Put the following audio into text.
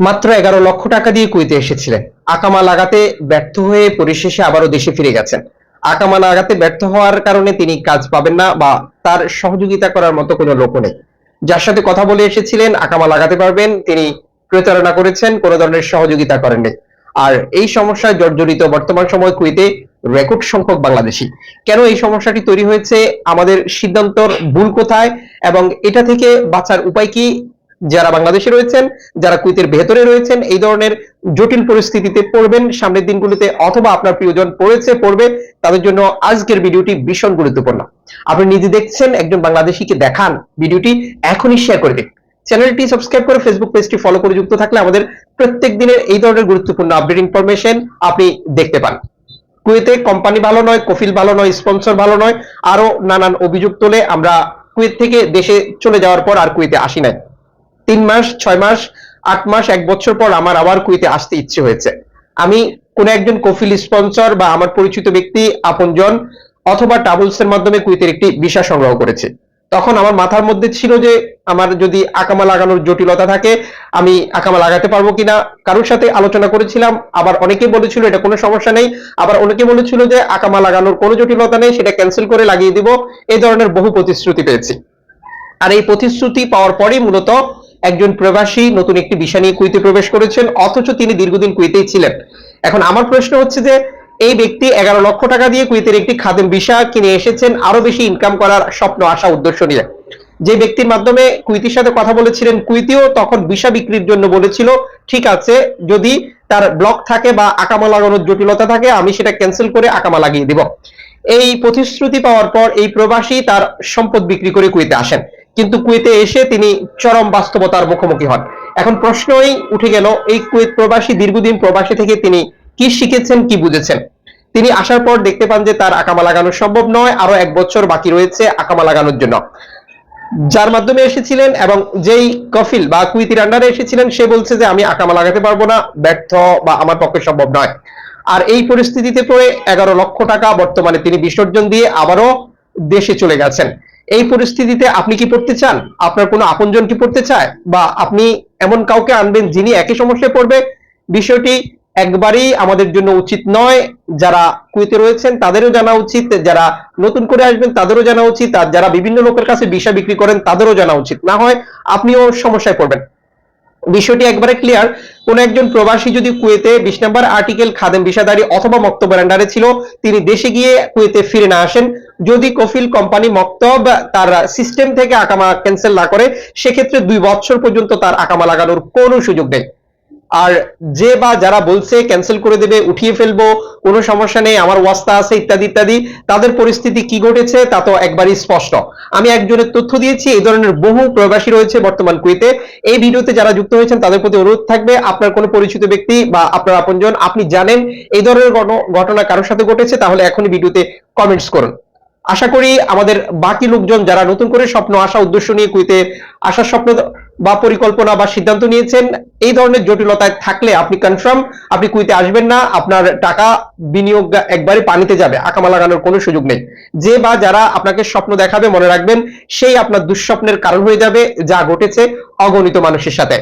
মাত্র এগারো লক্ষ টাকা দিয়ে কুইতে এসেছিলেন। আকামা লাগাতে ব্যর্থ হয়ে পরিশেষে আবারও দেশে ফিরে গেছেন। আকামা লাগাতে ব্যর্থ হওয়ার কারণে তিনি কাজ পাবেন না বা তার সহযোগিতা করার মতো কোনো লোক নেই। যার সাথে কথা বলে এসেছিলেন, আকামা লাগাতে পারবেন, তিনি প্রতারণা করেছেন, কোনো ধরনের সহযোগিতা করেননি। আর এই সমস্যায় জর্জরিত বর্তমান সময় কুইতে রেকর্ড সংখ্যক বাংলাদেশি। কেন এই সমস্যাটি তৈরি হয়েছে? আমাদের সিদ্ধান্তর ভুল কোথায়? এবং এটা থেকে বাঁচার উপায় কি? যারা বাংলাদেশে রয়েছেন, যারা কুইতের ভেতরে রয়েছেন, এই ধরনের জটিল পরিস্থিতিতে পড়বেন। সামনের দিনগুলিতে অথবা আপনার প্রিয়জন পড়েছে, পড়বে, তাদের জন্য আজকের ভিডিওটি ভীষণ গুরুত্বপূর্ণ। আপনি নিজে দেখছেন, একজন বাংলাদেশিকে দেখান ভিডিওটি, এখনই শেয়ার করে দিন। চ্যানেলটি সাবস্ক্রাইব করে ফেসবুক পেজটি ফলো করে যুক্ত থাকলে আমাদের প্রত্যেক দিনের এই ধরনের গুরুত্বপূর্ণ আপডেট ইনফরমেশন আপনি দেখতে পান। কুয়েতে কোম্পানি ভালো নয়, কফিল ভালো নয় স্পন্সর ভালো নয় আরও নানান অভিযোগ তোলে। আমরা কুয়েত থেকে দেশে চলে যাওয়ার পর আর কুয়েতে আসি নাই। তিন মাস, ছয় মাস, আট মাস, এক বছর পর আমার আবার কুইতে আসতে ইচ্ছে হয়েছে। আমি কোন একজন কফিল স্পন্সর বা আমার পরিচিত ব্যক্তি, আপনজন অথবা ট্রাভেলস এর মাধ্যমে কুয়েতের একটি ভিসা সংগ্রহ করেছে। তখন আমার মাথার মধ্যে ছিল যে আমার যদি আকামা লাগানোর জটিলতা থাকে, আমি আকামা লাগাতে পারব কিনা? কারোর সাথে আলোচনা করেছিলাম, আবার অনেকে বলেছিল এটা কোনো সমস্যা নেই, আবার অনেকে বলেছিল যে আকামা লাগানোর কোনো জটিলতা নেই, সেটা ক্যান্সেল করে লাগিয়ে দিব। এই ধরনের বহু প্রতিশ্রুতি পেয়েছি। আর এই প্রতিশ্রুতি পাওয়ার পরেই মূলত একজন প্রবাসী, নতুন একটি বিষয় নিয়ে কুইতে প্রবেশ করেছেন, অথচ তিনি দীর্ঘদিন কুইতেই ছিলেন। এখন আমার প্রশ্ন হচ্ছে যে, এই ব্যক্তি এগারো লক্ষ টাকা দিয়ে কুইতের একটি খাদেম ভিসা কিনে এসেছেন আরও বেশি ইনকাম করার স্বপ্ন, আশা, উদ্দেশ্য নিয়ে। যে ব্যক্তির মাধ্যমে কুইতির সাথে কথা বলেছিলেন কুইতিও তখন ভিসা বিক্রির জন্য বলেছিল, ঠিক আছে, যদি তার ব্লক থাকে বা আকামা লাগানোর জটিলতা থাকে, আমি সেটা ক্যান্সেল করে আকামা লাগিয়ে দিব। এই প্রতিশ্রুতি পাওয়ার পর এই প্রবাসী তার সম্পদ বিক্রি করে কুইতে আসেন। কিন্তু কুয়েতে এসে তিনি চরম বাস্তবতার মুখোমুখি হন। এখন প্রশ্নই উঠে গেল, এই কুয়েত প্রবাসী, দীর্ঘদিন প্রবাসী থেকে তিনি কি শিখেছেন, কি বুঝেছেন? তিনি আসার পর দেখতে পান যে তার আকামা লাগানো সম্ভব নয় আরও এক বছর বাকি রয়েছে আকামা লাগানোর জন্য। যার মাধ্যমে এসেছিলেন এবং যেই কফিল বা কুইতির আন্ডারে এসেছিলেন, সে বলছে যে, আমি আকামা লাগাতে পারব না, ব্যর্থ বা আমার পক্ষে সম্ভব নয়। আর এই পরিস্থিতিতে পড়ে এগারো লক্ষ টাকা বর্তমানে তিনি বিসর্জন দিয়ে আবারও দেশে চলে গেছেন। এই পরিস্থিতিতে আপনি কি পড়তে চান? আপনার কোনো আপনজন কি পড়তে চায়? বা আপনি এমন কাউকে আনবেন যিনি একই সমস্যায় পড়বে? বিষয়টি একবারই আমাদের জন্য উচিত নয়। যারা কুয়েতে রয়েছেন, তাদেরও জানা উচিত। যারা নতুন করে আসবেন, তাদেরও জানা উচিত। আর যারা বিভিন্ন লোকের কাছে বিষা বিক্রি করেন, তাদেরও জানা উচিত। না হয় আপনিও সমস্যায় পড়বেন। বিষয়টি একবারে ক্লিয়ার কোন একজন প্রবাসী যদি কুয়েতে বিশ নম্বর আর্টিকেল খাদেম বিষাদারি অথবা মক্তব আন্ডারে ছিল, তিনি দেশে গিয়ে কুয়েতে ফিরে না আসেন। যদি কফিল কোম্পানি মক্তব তার সিস্টেম থেকে আকামা ক্যান্সেল না করে, সেক্ষেত্রে দুই বছর পর্যন্ত তার আকামা লাগানোর কোনো সুযোগ নেই। আর যে বা যারা বলছে ক্যান্সেল করে দেবে, উঠিয়ে ফেলব, কোনো সমস্যা নেই, আমার ওয়াস্তা আছে, ইত্যাদি ইত্যাদি, তাদের পরিস্থিতি কি ঘটেছে তা তো একবারই স্পষ্ট। আমি একজনের তথ্য দিয়েছি, এই ধরনের বহু প্রবাসী রয়েছে বর্তমান কুয়েতে। এই ভিডিওতে যারা যুক্ত হয়েছেন, তাদের প্রতি অনুরোধ থাকবে, আপনার কোনো পরিচিত ব্যক্তি বা আপনার আপনজন, আপনি জানেন এই ধরনের ঘটনা- কারোর সাথে ঘটেছে, তাহলে এখনই ভিডিওতে কমেন্টস করুন। আশা করি আমাদের বাকি লোকজন যারা নতুন করে স্বপ্ন আসা উদ্দেশ্য নিয়ে কুইতে আসার স্বপ্ন বা পরিকল্পনা বা সিদ্ধান্ত নিয়েছেন, এই ধরনের জটিলতায় থাকলে আপনি কনফার্ম আপনি কুইতে আসবেন না, আপনার টাকা বিনিয়োগ একবারে পানিতে যাবে আকামা লাগানোর কোনো সুযোগ নেই। যে বা যারা আপনাকে স্বপ্ন দেখাবে, মনে রাখবেন, সেই আপনার দুঃস্বপ্নের কারণ হয়ে যাবে, যা ঘটেছে অগণিত মানুষের সাথে।